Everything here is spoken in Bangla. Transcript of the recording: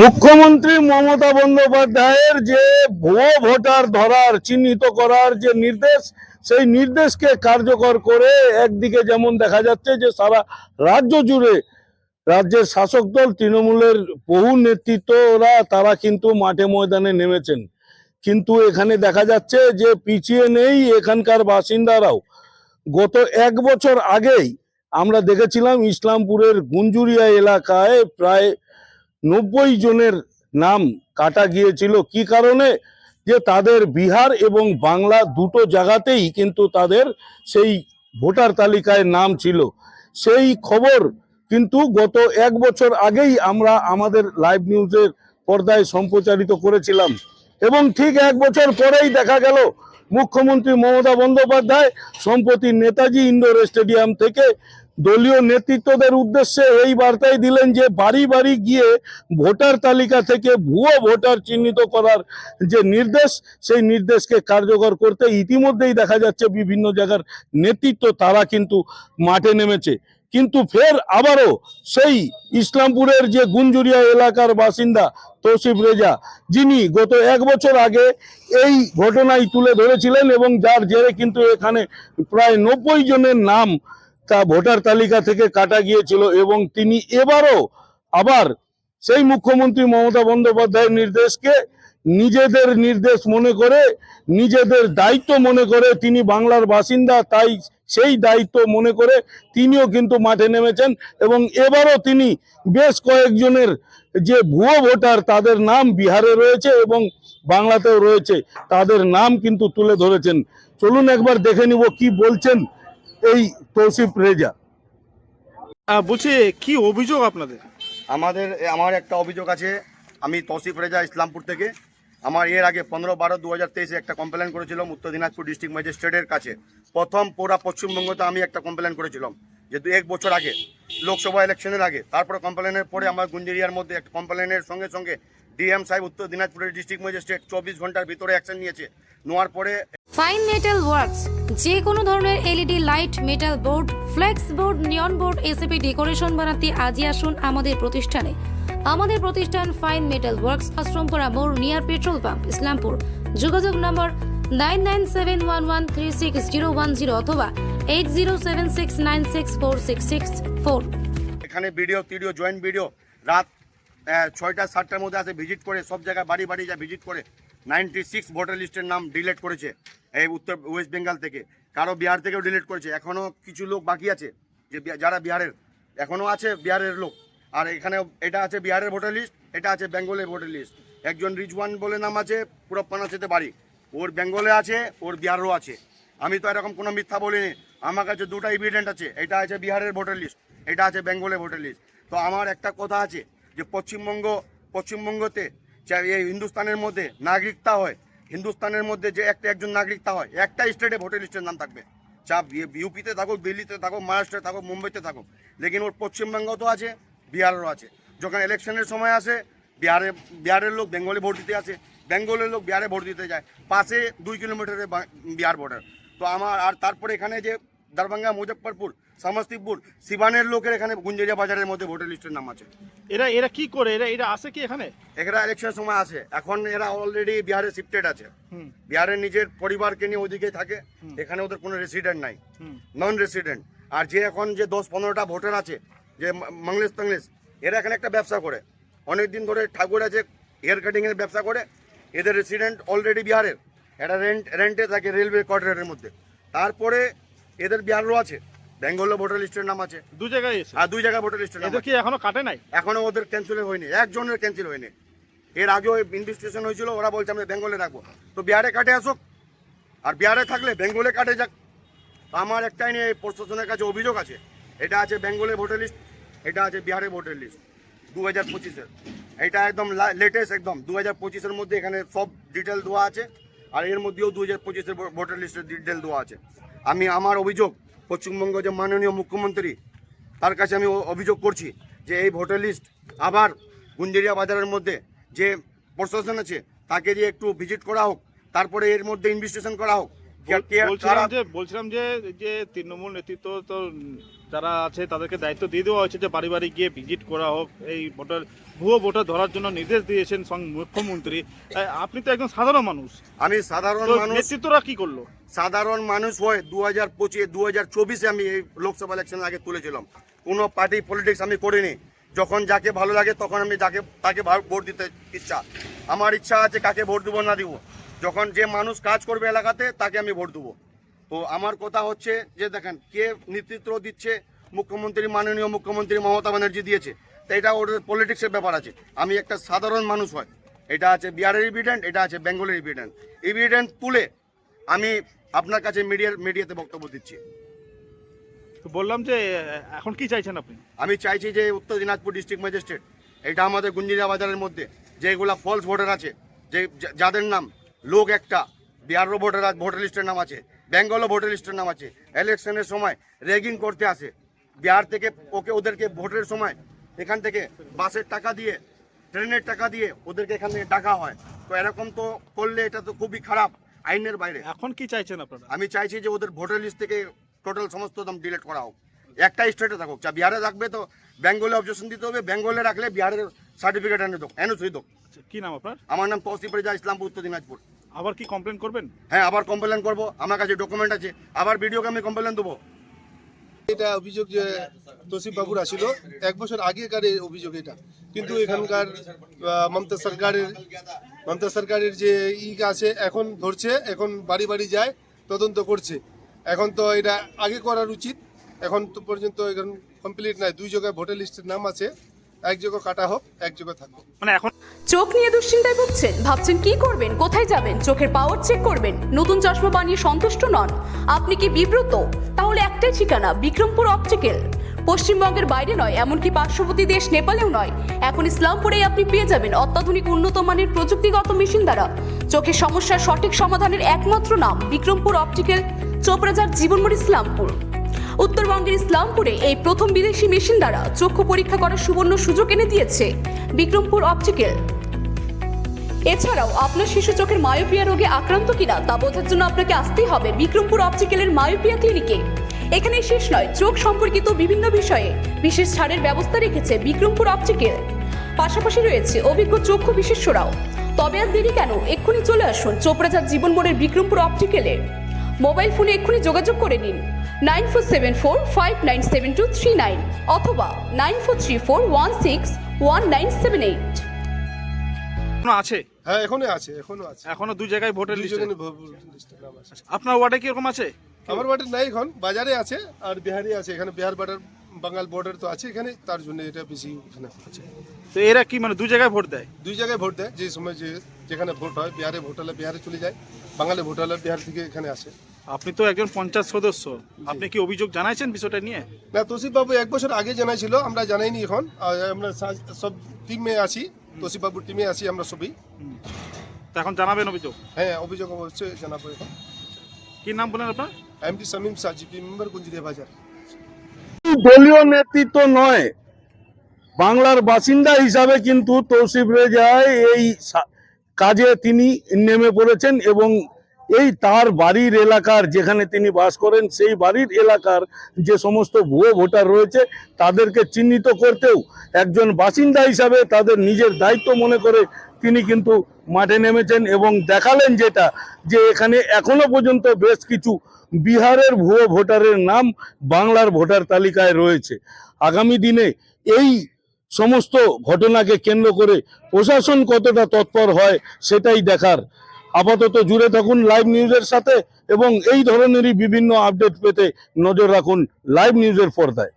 মুখ্যমন্ত্রী মমতা বন্দ্যোপাধ্যায়ের যে ভুয়ো ভোটার ধরার চিহ্নিত করার যে নির্দেশ, সেই নির্দেশকে কার্যকর করে একদিকে যেমন দেখা যাচ্ছে যে সারা রাজ্য জুড়ে রাজ্যের শাসক দল তৃণমূলের বহু নেতৃত্বরা তারা কিন্তু মাঠে ময়দানে নেমেছেন। কিন্তু এখানে দেখা যাচ্ছে যে পিছিয়ে নেই এখানকার বাসিন্দারাও। গত এক বছর আগেই আমরা দেখেছিলাম ইসলামপুরের গুঞ্জুরিয়া এলাকায় প্রায় নব্বই জনের নাম কাটা গিয়েছিল। কি কারণে? যে তাদের বিহার এবং বাংলা দুটো জায়গাতেই কিন্তু তাদের সেই ভোটার তালিকায় নাম ছিল। সেই খবর কিন্তু গত এক বছর আগেই আমরা আমাদের লাইভ নিউজের পর্দায় সম্প্রচারিত করেছিলাম। এবং ঠিক এক বছর পরেই দেখা গেল, মুখ্যমন্ত্রী মমতা বন্দ্যোপাধ্যায় সম্প্রতি নেতাজি ইন্ডোর স্টেডিয়াম থেকে দলীয় নেতৃত্বদের উদ্দেশ্যে এই বার্তাই দিলেন যে বাড়ি বাড়ি গিয়ে ভোটার তালিকা থেকে ভুয়ো ভোটার চিহ্নিত করার যে নির্দেশ, সেই নির্দেশকে কার্যকর করতে ইতিমধ্যেই দেখা যাচ্ছে বিভিন্ন জায়গার নেতৃত্ব তারা কিন্তু মাঠে নেমেছে। কিন্তু ফের আবারও সেই ইসলামপুরের যে গুঞ্জুরিয়া এলাকার বাসিন্দা তৌসিফ রেজা, যিনি গত এক বছর আগে এই ঘটনায় তুলে ধরেছিলেন এবং যার জেরে কিন্তু এখানে প্রায় নব্বই জনের নাম তা ভোটার তালিকা থেকে কাটা গিয়েছিল এবং তিনি এবারও আবার সেই মুখ্যমন্ত্রী মমতা বন্দ্যোপাধ্যায়ের নির্দেশকে নিজেদের নির্দেশ মনে করে, নিজেদের দায়িত্ব মনে করে, তিনি বাংলার বাসিন্দা, তাই সেই দায়িত্ব মনে করে তিনিও কিন্তু মাঠে নেমেছেন এবং এবারও তিনি বেশ কয়েকজনের যে ভুয়ো ভোটার তাদের নাম বিহারে রয়েছে এবং বাংলাতেও রয়েছে, তাদের নাম কিন্তু তুলে ধরেছেন। চলুন একবার দেখে নিব কি বলছেন এই তৌসিফ রেজা। বলছি কি অভিযোগ আপনাদের? আমাদের আমার একটা অভিযোগ আছে। আমি তৌসিফ রেজা ইসলামপুর থেকে। আমার এর আগে পনেরো বারো দু হাজার তেইশে একটা কমপ্লেন করেছিলাম উত্তর দিনাজপুর ডিস্ট্রিক্ট ম্যাজিস্ট্রেটের কাছে। প্রথম পুরা পশ্চিমবঙ্গতে আমি একটা কমপ্লেন করেছিলাম যে দু এক বছর আগে লোকসভা ইলেকশনের আগে। তারপরে কমপ্লেনের পরে আমার গুঞ্জেরিয়ার মধ্যে একটা কমপ্লেনের সঙ্গে সঙ্গে ডিএম সাহেব উত্তর দিনাজপুরের ডিস্ট্রিক্ট ম্যাজিস্ট্রেট চব্বিশ ঘণ্টার ভিতরে অ্যাকশন নিয়েছে। নেওয়ার পরে ফাইন মেটাল ওয়ার্কস, যে কোনো ধরনের LED, light, metal board, flex board, neon board ACP decoration বানাতে আজই আসুন আমাদের প্রতিষ্ঠানে। আমাদের প্রতিষ্ঠান ফাইন মেটাল ওয়ার্কস আশ্রমপাড়া মোড় নিয়ার পেট্রোল পাম্প, ইসলামপুর। যোগাযোগ number nine nine seven one one three six zero one zero অথবা eight zero seven six nine six four six six four. এখানে ভিডিও টিডিও জয়েন্ট ভিডিও, রাত ছয়টা, সাতটার মধ্যে আসে, ভিজিট করে, সব জায়গায় বাড়ি বাড়ি যা ভিজিট করে। নাইনটি সিক্স ভোটার লিস্টের নাম ডিলিট করেছে, এই উত্তর ওয়েস্ট বেঙ্গল থেকে। কারও বিহার থেকেও ডিলেট করেছে। এখনও কিছু লোক বাকি আছে, যে যারা বিহারের এখনও আছে বিহারের লোক। আর এখানে এটা আছে বিহারের ভোটার লিস্ট এটা আছে বেঙ্গলের ভোটার লিস্ট একজন রিজওয়ান বলে নাম আছে পুরো পানাসেতে বাড়ি। ওর বেঙ্গলে আছে, ওর বিহারও আছে। আমি তো এরকম কোনো মিথ্যা বলিনি। আমার কাছে দুটো এভিডেন্ট আছে, এটা আছে বিহারের ভোটার লিস্ট এটা আছে বেঙ্গলের ভোটার লিস্ট তো আমার একটা কথা আছে, যে পশ্চিমবঙ্গ, পশ্চিমবঙ্গতে এই হিন্দুস্তানের মধ্যে নাগরিকতা হয়, হিন্দুস্তানের মধ্যে যে একটা একজন নাগরিকতা হয়, একটা স্টেটে ভোটার লিস্টের নাম থাকবে। চা ইউপিতে থাকুক, দিল্লিতে থাকুক, মহারাষ্ট্রে থাকুক, মুম্বাইতে থাকুক। লেকিন ওর পশ্চিমবঙ্গ তো আছে, বিহারেরও আছে। যখন ইলেকশনের সময় আসে, বিহারে, বিহারের লোক বেঙ্গলে ভোট দিতে আসে, বেঙ্গলের লোক বিহারে ভোট দিতে যায়। পাশে দুই কিলোমিটারে বিহার বর্ডার তো আমার, আর তারপরে এখানে যে দরভঙ্গা, মুজফ্ফরপুর সমস্তিপুর সিবানের লোকের এখানে গুঞ্জেরিয়া বাজারের মধ্যে ভোটার লিস্টের নাম আছে। এরা এরা কি করে? এরা এরা আসে কি এখানে? এরা ইলেকশনের সময় আসে। এখন এরা অলরেডি বিহারে শিফটেড আছে। বিহারের নিজের পরিবারকে নিয়ে ওদিকে থাকে। এখানে ওদের কোনো রেসিডেন্ট নাই। নন রেসিডেন্ট আর যে এখন যে দশ পনেরোটা ভোটার আছে যে মংলেশ টংলেশ এরা এখানে একটা ব্যবসা করে। অনেক দিন ধরে ঠাকুর আছে হেয়ার কাটিংয়ের ব্যবসা করে। এদের রেসিডেন্ট অলরেডি বিহারের। এটা রেন্ট রেন্টে থাকে রেলওয়ে কোয়ার্টারের মধ্যে। তারপরে এদের বিহারও আছে। বেঙ্গলের ভোটার লিস্টের নাম আছে। দু জায়গায় আর দুই জায়গায় ভোটার লিস্টের নাম কি এখনও কাটে নাই? এখনও ওদের ক্যান্সেল হয়নি একজনের ক্যান্সেল হয়নি। এর আগেও ইনভেস্টিগেশন হয়েছিল ওরা বলছে আমি বেঙ্গলে রাখব তো বিহারে কাটে আসুক আর বিহারে থাকলে বেঙ্গলে কাটে যাক। আমার একটাই নিয়ে প্রশাসনের কাছে অভিযোগ আছে এটা আছে বেঙ্গলের ভোটার লিস্ট এটা আছে বিহারের ভোটার লিস্ট দু হাজার পঁচিশের। এটা একদম লেটেস্ট একদম দু হাজার পঁচিশের মধ্যে এখানে সব ডিটেল দেওয়া আছে আর এর মধ্যেও দু হাজার পঁচিশের ভোটার লিস্টের ডিটেল দেওয়া আছে। আমি আমার অভিযোগ পশ্চিমবঙ্গ যে মাননীয় মুখ্যমন্ত্রী, তার কাছে আমি অভিযোগ করছি যে এই ভোটার লিস্ট আবার গুঞ্জেরিয়া বাজারের মধ্যে যে প্রশাসন আছে, তাকে দিয়ে একটু ভিজিট করা হোক, তারপরে এর মধ্যে ইনভেস্টিগেশন করা হোক। বলছিলাম যে বলছিলাম যে যে তৃণমূল নেতৃত্ব তো যারা আছে তাদেরকে দায়িত্ব দিয়ে দেওয়া হয়েছে যে বাড়ি বাড়ি গিয়ে ভিজিট করা হোক। এই ভোটার ভুয়ো ভোটার ধরার জন্য নির্দেশ দিয়েছেন মুখ্যমন্ত্রী। আপনি তো একজন সাধারণ মানুষ। আমি সাধারণ মানুষ। নেতৃত্বরা কি করল? সাধারণ মানুষ হয়ে দু হাজার পঁচিশ দু হাজার চব্বিশে আমি এই লোকসভা ইলেকশন আগে তুলেছিলাম। কোনো পার্টি পলিটিক্স আমি করিনি। যখন যাকে ভালো লাগে তখন আমি যাকে তাকে ভোট দিতে ইচ্ছা। আমার ইচ্ছা আছে কাকে ভোট দেবো না দিব। যখন যে মানুষ কাজ করবে এলাকাতে তাকে আমি ভোট দেবো। তো আমার কথা হচ্ছে যে দেখেন কে নেতৃত্ব দিচ্ছে? মুখ্যমন্ত্রী মাননীয় মুখ্যমন্ত্রী মমতা ব্যানার্জি দিয়েছে। তো এটা ওদের পলিটিক্সের ব্যাপার আছে। আমি একটা সাধারণ মানুষ হয়। এটা আছে বিহারের ইভিডেন্ট এটা আছে বেঙ্গলের ইভিডেন্ট ইভিডেন্ট তুলে আমি আপনার কাছে মিডিয়ার মিডিয়াতে বক্তব্য দিচ্ছি। তো বললাম যে এখন কি চাইছেন আপনি? আমি চাইছি যে উত্তর দিনাজপুর ডিস্ট্রিক্ট ম্যাজিস্ট্রেট এটা আমাদের গুঞ্জিরা বাজারের মধ্যে যেগুলা ফলস ভোটার আছে যে যাদের নাম লোক একটা বিহারও ভোটার ভোটার লিস্টের নাম আছে বেঙ্গলও ভোটার লিস্টের নাম আছে ইলেকশনের সময় র্যাগিং করতে আসে। বিহার থেকে ওকে ওদেরকে ভোটের সময় এখান থেকে বাসের টাকা দিয়ে ট্রেনের টাকা দিয়ে ওদেরকে এখান থেকে ডাকা হয়। তো এরকম তো করলে এটা তো খুবই খারাপ আইনের বাইরে। এখন কি চাইছেন আপনারা? আমি চাইছি যে ওদের ভোটার লিস্ট থেকে টোটাল সমস্ত দাম ডিলিট করা হোক। একটা স্টেটে থাকুক যা বিহারে রাখবে তো বেঙ্গলে অবজেকশন দিতে হবে বেঙ্গলে রাখলে বিহারের সার্টিফিকেট এনে দোক এনওসি দোক আচ্ছা, কি নাম আপনার? আমার নাম তৌসিফ রেজা ইসলামপুর উত্তর দিনাজপুর। আবার কি কমপ্লেন করবেন? হ্যাঁ আবার কমপ্লেন করব। আমার কাছে ডকুমেন্ট আছে। আবার ভিডিওকে আমি কমপ্লেন দেবো। এটা অভিযোগ যে তসিফ বাবুর আসিল। এক বছর আগেকার এই অভিযোগ এটা। কিন্তু এখানকার মমতা সরকারের মমতা সরকারের যে ই আছে এখন ধরছে এখন বাড়ি বাড়ি যায় তদন্ত করছে। এখন তো এটা আগে করার উচিত। এখন তো পর্যন্ত এখন কমপ্লিট নাই। দুই জায়গায় ভোটার লিস্টের নাম আছে। এক জায়গা কাটা হোক এক জায়গা থাকুক। মানে এখন চোখ নিয়ে দুশ্চিন্তায় ভুগছেন? ভাবছেন কি করবেন? কোথায় যাবেন? চোখের পাওয়ার চেক করবেন? নতুন চশমা বানিয়ে সন্তুষ্ট নন? আপনি কি বিব্রত? তাহলে একটাই ঠিকানা বিক্রমপুর অপটিক্যাল পশ্চিমবঙ্গের বাইরে নয় এমনকি পার্শ্ববর্তী দেশ নেপালেও নয়। এখন ইসলামপুরেই আপনি পেয়ে যাবেন অত্যাধুনিক উন্নত মানের প্রযুক্তিগত মেশিন দ্বারা। চোখের সমস্যার সঠিক সমাধানের একমাত্র নাম বিক্রমপুর অপটিক্যাল চোপড়াজার জীবনমোড় ইসলামপুর। উত্তরবঙ্গের ইসলামপুরে এই প্রথম বিদেশি মেশিন দ্বারা চক্ষু পরীক্ষা করার সুবর্ণ সুযোগ এনে দিয়েছে বিক্রমপুর অপটিক্যাল। এছাড়াও আপনার শিশু চোখের মায়োপিয়া রোগে আক্রান্ত কিনা তা বোঝার জন্য আপনাকে আসতেই হবে বিক্রমপুর অপটিক্যালের মায়োপিয়া ক্লিনিকে। এখানে শেষ নয়, চোখ সম্পর্কিত বিভিন্ন বিষয়ে বিশেষ ছাড়ের ব্যবস্থা রেখেছে বিক্রমপুর অপটিক্যাল। পাশাপাশি রয়েছে অভিজ্ঞ চক্ষু বিশেষজ্ঞরাও। তবে আর দেরি কেন? এক্ষুনি চলে আসুন চোপড়াজার জীবন মোড়ের বিক্রমপুর অপটিক্যালে। মোবাইল ফোনে এক্ষুনি যোগাযোগ করে নিন। Nine four seven four five nine seven two three nine অথবা nine four three four one six one nine seven eight. এখনও আছে? হ্যাঁ এখনও আছে এখনও আছে। এখনও দুই জায়গায় ভোটার লিস্টে আছে। আপনার ওয়ার্ডে কি এরকম আছে? আমার বাড়ির নাই এখন বাজারে আছে আর বিহারে আছে। এখানে বিহার বর্ডার বাঙ্গাল বর্ডার তো আছে এখানে তার জন্য এটা বেশি এখানে আছে। তো এরা কি মানে দুই জায়গায় ভোট দেয়? দুই জায়গায় ভোট দেয় যে সময় যে যেখানে ভোট হয় বিহারে ভোট হলে বিহারে চলে যায় বাঙালি ভোট হলে বিহার থেকে এখানে আসে। আপনি তো একজন পঞ্চায়েত সদস্য। আপনি কি অভিযোগ জানাইছেন বিষয়টা নিয়ে? না তসিফ বাবু এক বছর আগে জানাইছিল আমরা জানাইনি এখন। আমরা সব টিমে আছি তসিফ বাবুর টিমে আছি আমরা সবই। তো এখন জানাবেন অভিযোগ? হ্যাঁ অভিযোগ অবশ্যই জানাব এখন। কি নাম বলেন আপনার? MD Shamim Shah GP member গুঞ্জিদে বাজার। দলীয় নেতৃত্ব নয়। বাংলার বাসিন্দা হিসাবে কিন্তু তৌসিফ রেজাই এই সা- কাজে তিনি নেমে পড়েছেন এবং এই তার বাড়ির এলাকার যেখানে তিনি বাস করেন, সেই বাড়ির এলাকার যে সমস্ত ভুয়ো ভোটার রয়েছে, তাদেরকে চিহ্নিত করতেও একজন বাসিন্দা হিসাবে তাদের নিজের দায়িত্ব মনে করে তিনি কিন্তু মাঠে নেমেছেন এবং দেখালেন যেটা, যে এখানে এখনও পর্যন্ত বেশ কিছু বিহারের ভুয়ো ভোটারের নাম বাংলার ভোটার তালিকায় রয়েছে। আগামী দিনে এই সমস্ত ঘটনাকে কেন্দ্র করে প্রশাসন কতটা তৎপর হয় সেটাই দেখার আপাতত জুড়ে থাকুন লাইভ নিউজের সাথে এবং এই ধরনেরই বিভিন্ন আপডেট পেতে নজর রাখুন লাইভ নিউজের পর্দায়।